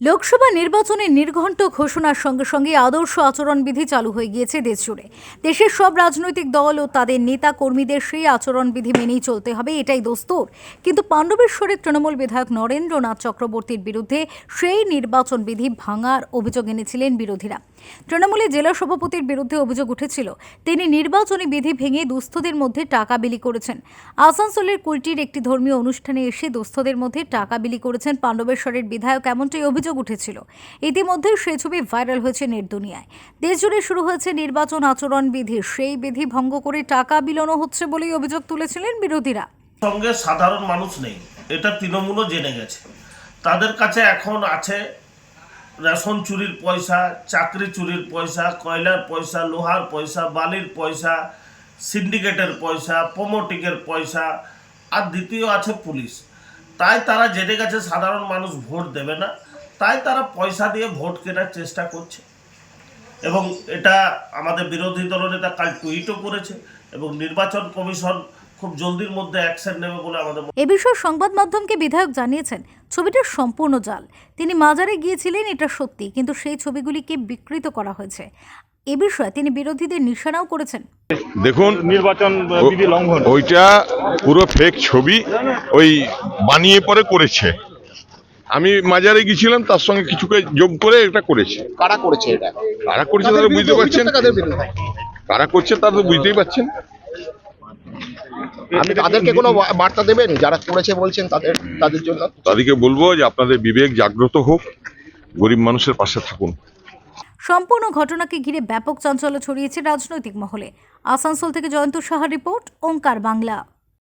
লোকসভা নির্বাচনে নির্ঘণ্ট ঘোষণার সঙ্গে সঙ্গে আদর্শ আচরণবিধি চালু হয়ে গিয়েছে দেশ জুড়ে দেশের সব রাজনৈতিক দল ও তাদের নেতা কর্মীদের সেই আচরণবিধি মেনেই চলতে হবে, এটাই দস্তুর। কিন্তু পাণ্ডবেশ্বরের তৃণমূল বিধায়ক নরেন্দ্রনাথ চক্রবর্তীর বিরুদ্ধে সেই নির্বাচন বিধি ভাঙার অভিযোগ এনেছিলেন বিরোধীরা। তৃণমূলের জেলা সভাপতির বিরুদ্ধে অভিযোগ উঠেছিল, তিনি নির্বাচনী বিধি ভেঙে দুস্থদের মধ্যে টাকা বিলি করেছেন। আসানসোলের কুলটির একটি ধর্মীয় অনুষ্ঠানে এসে দুস্থদের মধ্যে টাকা বিলি করেছেন পাণ্ডবেশ্বরের বিধায়ক, এমনটাই অভিযোগ উঠেছিল। ইতিমধ্যে সেই ছবি ভাইরাল হয়েছে নেট দুনিয়ায়। দেশজুড়ে শুরু হয়েছে নির্বাচন আচরণ বিধি। সেই বিধি ভঙ্গ করে টাকা বিলোনো হচ্ছে বলেই অভিযোগ তুলেছিলেন বিরোধীরা। সঙ্গে সাধারণ মানুষ নেই। এটা তৃণমূলও জেনে গেছে। তাদের কাছে এখন আছে রেশন চুরির পয়সা, চাকরি চুরির পয়সা, কয়লার পয়সা, লোহার পয়সা, বালির পয়সা, সিন্ডিকেটের পয়সা প্রমোটিকের পয়সা, আর দ্বিতীয় আছে পুলিশ। তাই তারা জেনে গেছে সাধারণ মানুষ ভোট দেবে না। তাই তারা পয়সা দিয়ে ভোট কেনার চেষ্টা করছে। এবং এটা আমাদের বিরোধী দলনেতা কাল টুইটও করেছে এবং নির্বাচন কমিশন খুব জলদির মধ্যে অ্যাকশন নেবে বলে আমাদের এ বিষয়ে সংবাদ মাধ্যমকে বিধায়ক জানিয়েছেন ছবিটা সম্পূর্ণ জাল। তিনি মাজারে গিয়েছিলেন এটা সত্যি কিন্তু সেই ছবিগুলিকে বিকৃত করা হয়েছে। এ বিষয়ে তিনি বিরোধীদের নিশানাও করেছেন। দেখুন নির্বাচন বিধি লঙ্ঘন। ওইটা পুরো ফেক ছবি ওই বানিয়ে পরে করেছে। আমি মাজারে গেছিলাম তার সঙ্গে কিছুকে যোগ করে এটা করেছে। কারা করেছে এটা? কারা করছে তারা বুঝতে পারছেন? কারা করছে তারা তো বুঝতেই পারছেন। আপনি তাদেরকে কোনো বার্তা দেবেন? যারা করেছে বলছেন তাদের তাদের জন্য? তাদেরকে বলব যে আপনাদের বিবেক জাগ্রত হোক গরিব মানুষের পাশে থাকুন। সম্পূর্ণ ঘটনাকে ঘিরে ব্যাপক চাঞ্চল্য ছড়িয়েছে রাজনৈতিক মহলে। আসানসোল থেকে জয়ন্ত সাহা রিপোর্ট ওঙ্কার বাংলা।